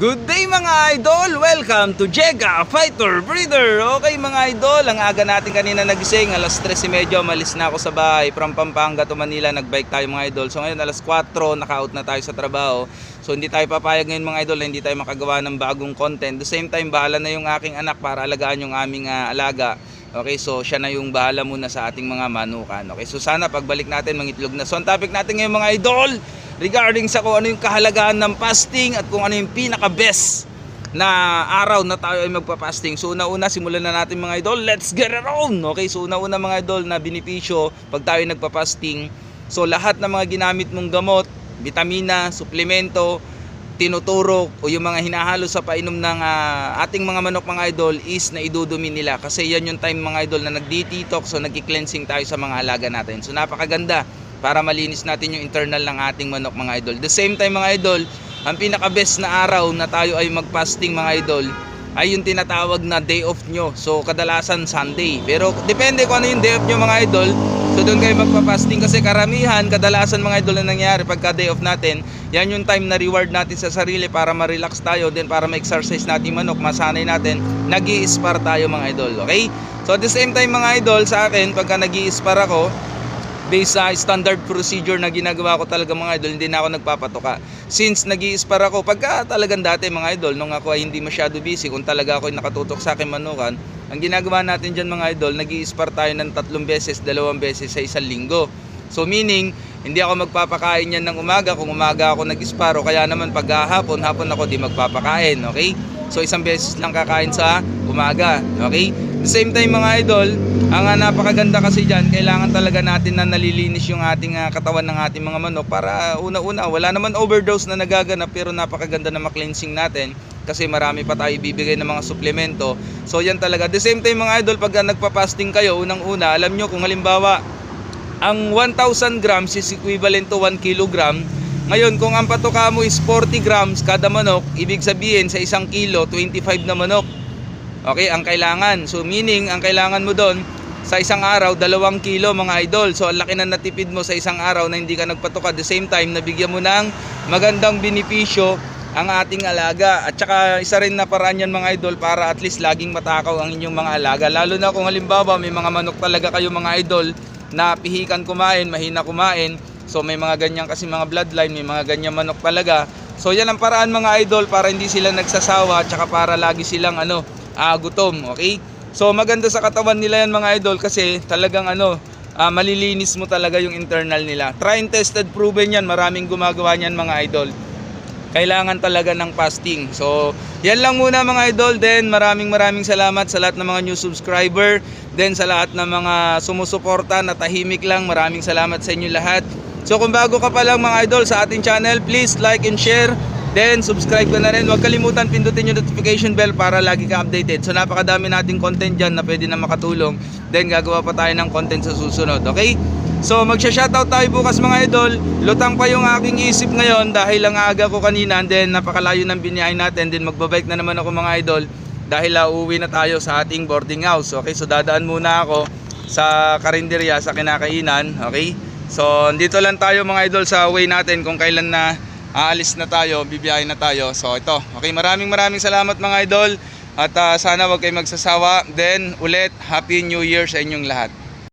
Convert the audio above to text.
Good day mga idol! Welcome to Jega Fighter Breeder! Okay mga idol, ang aga natin kanina nagising, alas 3.30 malis na ako sa bahay from Pampanga to Manila, nagbike tayo mga idol. So ngayon alas 4, naka-out na tayo sa trabaho. So hindi tayo papayag ngayon mga idol, hindi tayo makagawa ng bagong content. The same time, bahala na yung aking anak para alagaan yung aming ah, alaga. Okay, so siya na yung bahala muna sa ating mga manukan. Okay, so sana pagbalik natin mangitlog na. So ang topic natin ngayon mga idol, regarding sa kung ano yung kahalagaan ng fasting at kung ano yung pinaka-best na araw na tayo ay magpa-fasting. So una-una simulan na natin mga idol. Let's get it on. Okay, so una-una mga idol na benepisyo pag tayo nagpa-fasting. So lahat ng mga ginamit mong gamot, vitamina, suplemento, tinuturo o yung mga hinahalo sa painom ng ah, ating mga manok mga idol is na idudumi nila kasi yan yung time mga idol na nagdi-detox so nagki-cleansing tayo sa mga alaga natin. So napakaganda para malinis natin yung internal ng ating manok mga idol. The same time mga idol, ang pinaka-best na araw na tayo ay mag-fasting mga idol ay yung tinatawag na day off nyo. So kadalasan Sunday. Pero depende kung ano yung day off nyo mga idol. So doon kayo magpa-fasting kasi karamihan, kadalasan mga idol na nangyayari pagka day off natin, yan yung time na reward natin sa sarili para ma-relax tayo, then para ma-exercise natin manok, masanay natin, nag spar tayo mga idol. Okay? So at the same time mga idol, sa akin, pagka nag spar ako, based sa standard procedure na ginagawa ko talaga mga idol, hindi na ako nagpapatoka. Since nag spar ako, pagka talagang dati mga idol, nung ako ay hindi masyado busy, kung talaga ako ay nakatutok sa akin manukan, ang ginagawa natin dyan mga idol, nag spar tayo ng tatlong beses, dalawang beses sa isang linggo. So meaning, hindi ako magpapakain yan ng umaga kung umaga ako nag-spar kaya naman pag hapon, hapon ako di magpapakain, okay? So isang beses lang kakain sa umaga, okay? Same time mga idol, ang ah, napakaganda kasi dyan, kailangan talaga natin na nalilinis yung ating ah, katawan ng ating mga manok para una-una, wala naman overdose na nagaganap pero napakaganda na ma-cleansing natin kasi marami pa tayo ibibigay ng mga suplemento. So yan talaga. The same time mga idol, pag ah, nagpa-fasting kayo, unang-una, alam nyo kung halimbawa, ang 1,000 grams is equivalent to 1 kilogram. Ngayon, kung ang patoka mo is 40 grams kada manok, ibig sabihin sa isang kilo, 25 na manok. Okay, ang kailangan. So meaning, ang kailangan mo doon, sa isang araw, dalawang kilo mga idol. So ang laki na natipid mo sa isang araw na hindi ka nagpatoka. At the same time, nabigyan mo ng magandang benepisyo ang ating alaga. At saka isa rin na paraan yan mga idol para at least laging matakaw ang inyong mga alaga. Lalo na kung halimbawa may mga manok talaga kayo mga idol na pihikan kumain, mahina kumain. So may mga ganyan kasi mga bloodline, may mga ganyan manok talaga. So yan ang paraan mga idol para hindi sila nagsasawa at saka para lagi silang ano, ah, gutom, okay? So maganda sa katawan nila yan mga idol kasi talagang ano, ah, malilinis mo talaga yung internal nila. Try and tested, proven yan, maraming gumagawa niyan mga idol kailangan talaga ng fasting. So, yan lang muna mga idol. Then, maraming maraming salamat sa lahat ng mga new subscriber. Then, sa lahat ng mga sumusuporta na tahimik lang. Maraming salamat sa inyo lahat. So, kung bago ka pa lang mga idol sa ating channel, please like and share. Then, subscribe ka na rin. Huwag kalimutan pindutin yung notification bell para lagi ka updated. So, napakadami nating content dyan na pwede na makatulong. Then, gagawa pa tayo ng content sa susunod. Okay? So magsha-shoutout tayo bukas mga idol. Lutang pa yung aking isip ngayon dahil lang aga ko kanina and then napakalayo ng biniyahin natin. Then magbabike na naman ako mga idol dahil uuwi na tayo sa ating boarding house. Okay, so dadaan muna ako sa karinderya sa kinakainan. Okay? So dito lang tayo mga idol sa way natin kung kailan na aalis na tayo, bibiyahin na tayo. So ito. Okay, maraming maraming salamat mga idol. At uh, sana wag kayong magsasawa. Then ulit, Happy New Year sa inyong lahat.